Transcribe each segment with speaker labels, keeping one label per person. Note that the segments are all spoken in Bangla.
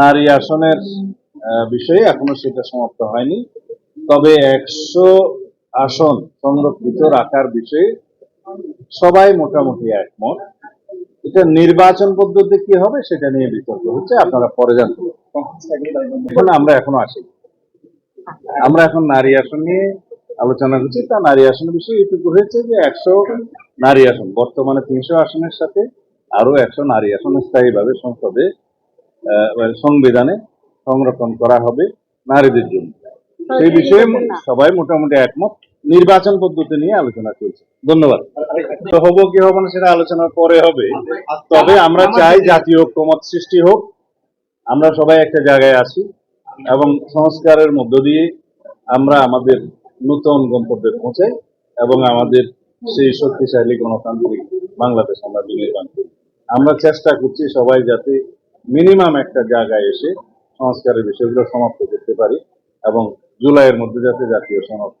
Speaker 1: নারী আসনের বিষয়ে এখনও সেটা সমাপ্ত হয়নি। তবে একশো আসন সংরক্ষিত রাখার বিষয়ে সবাই মোটামুটি একমত। এটা নির্বাচন পদ্ধতি কি হবে সেটা নিয়ে বিতর্ক হচ্ছে, আপনারা পরে জানতে। আমরা এখনও আসি। আমরা এখন নারী আসন নিয়ে আলোচনা করছি। তা নারী আসনের বিষয়ে এটুকু হয়েছে যে একশো নারী আসন, বর্তমানে তিনশো আসনের সাথে আরও একশো নারী আসন স্থায়ীভাবে সংসদে সংবিধানে সংরক্ষণ করা হবে নারীদের জন্য। সেই বিষয়ে সবাই মোটামুটি একমত। নির্বাচন পদ্ধতি নিয়ে আলোচনা চলছে। ধন্যবাদ। হব কি হব না সেটা আলোচনার পরে হবে। তবে আমরা চাই জাতীয় ঐক্যমত সৃষ্টি হোক। আমরা সবাই একটা জায়গায় আসি এবং সংস্কারের মধ্য দিয়ে আমরা আমাদের নতুন গন্তব্যে পৌঁছাই এবং আমাদের সেই শক্তিশালী গণতান্ত্রিক বাংলাদেশ আমরা বিনির্মাণ করি। আমরা চেষ্টা করছি সবাই যাতে মিনিমাম একটা জায়গায় এসে সংস্কারের বিষয়গুলো সমাপ্ত করতে পারি এবং জুলাইয়ের মধ্যে যাতে জাতীয় সনদ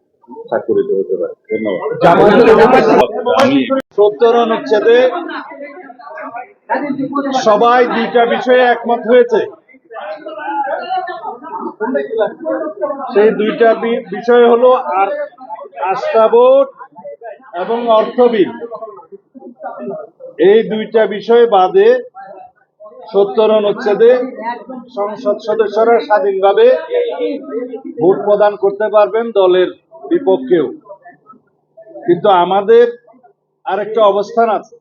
Speaker 1: স্বাক্ষরিত হতে পারে। ধন্যবাদ।
Speaker 2: সবাই দুইটা বিষয়ে একমত হয়েছে। সেই দুইটা বিষয় হলো আর আস্থাবোধ এবং অর্থ বিল। এই দুইটা বিষয় বাদে সত্তর অনুচ্ছেদে সংসদ সদস্যরা স্বাধীনভাবে ভোট প্রদান করতে পারবেন দলের বিপক্ষেও। কিন্তু আমাদের আরেকটা অবস্থান আছে।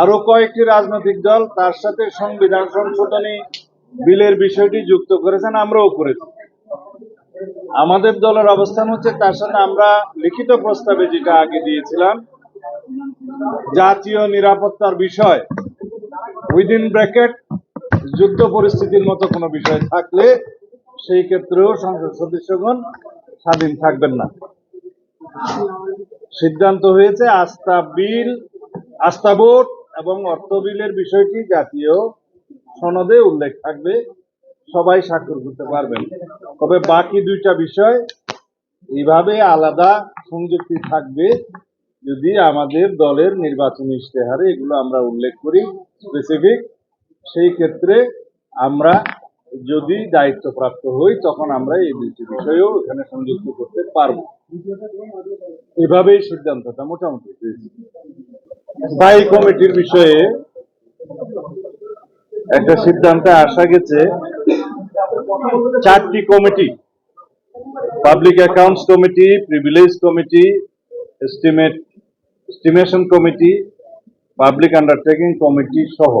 Speaker 2: আরও কয়েকটি রাজনৈতিক দল তার সাথে সংবিধান সংশোধনী বিলের বিষয়টি যুক্ত করেছেন, আমরাও করেছি। আমাদের দলের অবস্থান হচ্ছে তার সাথে আমরা লিখিত প্রস্তাবে যেটা আগে দিয়েছিলাম, জাতীয় নিরাপত্তার বিষয় উইদিন ব্র্যাকেট যুদ্ধ পরিস্থিতির মতো কোনো বিষয় থাকলে সেই ক্ষেত্রেও সংসদ সদস্যগণ স্বাধীন থাকবেন না। সিদ্ধান্ত হয়েছে আস্থা বিল, আস্থা ভোট এবং অর্থ বিলের বিষয়টি জাতীয় সনদে উল্লেখ থাকবে। সবাই স্বাক্ষর করতে পারবেন। তবে বাকি দুইটা বিষয় এইভাবে আলাদা সংযুক্তি থাকবে। যদি আমাদের দলের নির্বাচনী ইশতেহারে এগুলো আমরা উল্লেখ করি স্পেসিফিক সেই ক্ষেত্রে আমরা যদি দায়িত্বপ্রাপ্ত হই, তখন আমরা এই দুইটি বিষয়েও এখানে সংযুক্ত করতে পারব। এভাবেই সিদ্ধান্তটা মোটামুটি স্থায়ী কমিটির বিষয়ে একটা সিদ্ধান্তে আসা গেছে। চারটি committee, public accounts committee, privilege committee, estimate estimation committee public undertaking committee সহ,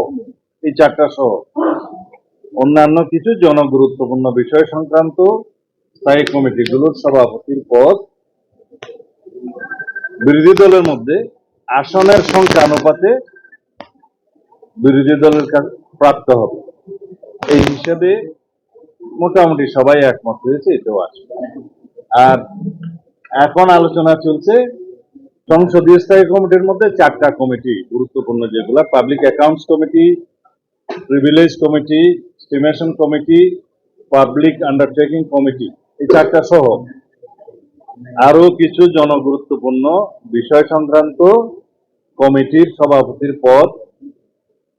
Speaker 2: এই চারটা সহ। অন্যান্য কিছু জনগুরুত্বপূর্ণ বিষয় সংক্রান্ত স্থায়ী কমিটিগুলোর সভাপতির পদ বিরোধী দলের মধ্যে আসনের সংখ্যা অনুপাতে বিরোধী দলের কাছে প্রাপ্ত হবে। এই হিসাবে মোটামুটি সবাই একমত হয়েছে, এটাও আছে। আর এখন আলোচনা চলছে সংসদীয় স্থায়ী কমিটির মধ্যে চারটা কমিটি, গুরুত্বপূর্ণ যেগুলো public accounts committee privilege committee estimation committee public undertaking committee, এই চারটা সহ। আরও কিছু জনগুরুত্বপূর্ণ বিষয় সংক্রান্ত কমিটির সভাপতির পদ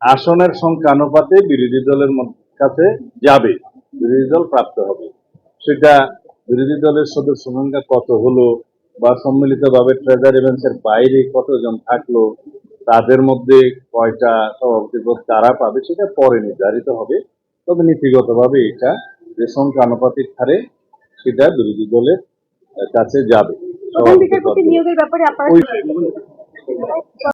Speaker 2: আসনের সংখ্যা অনুপাতে বিরোধী দলের কাছে যাবে, বিরোধী দল প্রাপ্ত হবে। সেটা বিরোধী দলের সদস্য সংখ্যা কত হলো বা সম্মিলিতভাবে ট্রেজার ইভেন্টসের বাইরে কতজন থাকল তাদের মধ্যে কয়টা সভাপতি পদ কারা পাবে সেটা পরে নির্ধারিত হবে। তবে নীতিগতভাবে এটা যে সংখ্যা আনুপাতিক হারে সেটা বিরোধী দলের কাছে যাবে।
Speaker 3: নিয়োগের ব্যাপারে আপনারা
Speaker 1: ওই